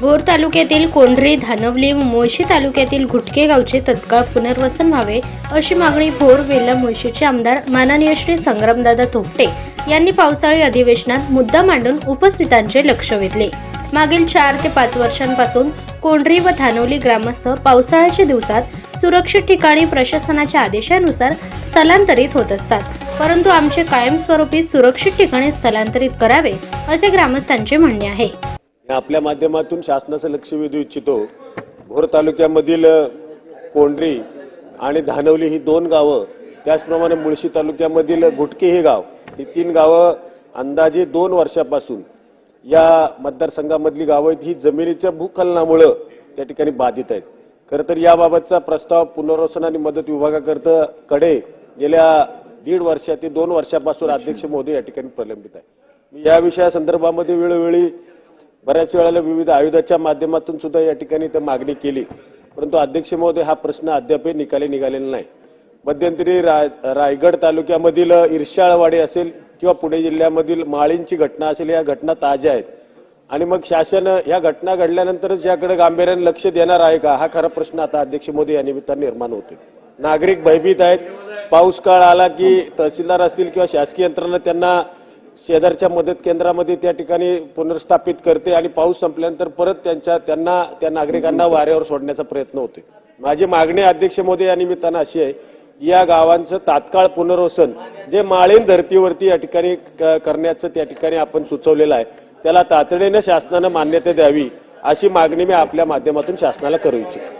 भोर तालुक्यातील कोंढरी धानवली व मुळशी तालुक्यातील घुटके गावचे तत्काळ पुनर्वसन व्हावे अशी मागणी भोर वेल्ला मुळशीचे आमदार माननीय श्री संग्रामदादा थोपटे यांनी पावसाळी अधिवेशनात मुद्दा मांडून उपस्थितांचे लक्ष वेधले. मागील चार ते पाच वर्षांपासून कोंढरी व धानवली ग्रामस्थ पावसाळ्याच्या दिवसात सुरक्षित ठिकाणी प्रशासनाच्या आदेशानुसार स्थलांतरित होत असतात. परंतु आमचे कायमस्वरूपी सुरक्षित ठिकाणी स्थलांतरित करावे असे ग्रामस्थांचे म्हणणे आहे. आपल्या माध्यमातून शासनाचं लक्ष वेधू इच्छितो. भोर तालुक्यामधील कोंडरी कोंढरी आणि धानवली ही दोन गावं त्याचप्रमाणे मुळशी तालुक्यामधील घुटके हे गाव ही तीन गावं अंदाजे दोन वर्षापासून या मतदारसंघामधली गावं आहेत. ही जमिनीच्या भूखलनामुळं त्या ठिकाणी बाधित आहेत. खरं तर याबाबतचा प्रस्ताव पुनर्वसन आणि मदत विभागाकरता कडे गेल्या दीड वर्षा ते दोन वर्षापासून अध्यक्ष महोदय या ठिकाणी प्रलंबित आहे मी या विषयासंदर्भामध्ये वेळोवेळी बऱ्याच वेळेला विविध आयुधाच्या माध्यमातून सुद्धा या ठिकाणी तर मागणी केली. परंतु अध्यक्ष महोदय हा प्रश्न अद्यापही निकाली निघालेला नाही. मध्यंतरी राय रायगड तालुक्यामधील इर्शाळवाडी असेल किंवा पुणे जिल्ह्यामधील माळींची घटना असेल या घटना ताज्या आहेत. आणि मग शासन या घटना घडल्यानंतरच याकडे गांभीर्याने लक्ष देणार आहे का हा खरा प्रश्न आता अध्यक्ष मोदी या निमित्ताने निर्माण होतोय. नागरिक भयभीत आहेत. पाऊस काळ आला की तहसीलदार असतील किंवा शासकीय यंत्रणा त्यांना शेजारच्या मदत केंद्रामध्ये त्या ठिकाणी पुनर्स्थापित करते आणि पाऊस संपल्यानंतर परत त्यांच्या त्यांना त्या नागरिकांना वाऱ्यावर सोडण्याचा प्रयत्न होतोय. माझी मागणी अध्यक्ष मोदी या निमित्तानं अशी आहे या गावांचं तात्काळ पुनर्वसन जे माळीन धर्तीवरती या ठिकाणी क- करण्याचं त्या ठिकाणी आपण सुचवलेलं आहे त्याला तातडीनं शासनानं मान्यता द्यावी अशी मागणी मी आपल्या माध्यमातून शासनाला करू इच्छितो.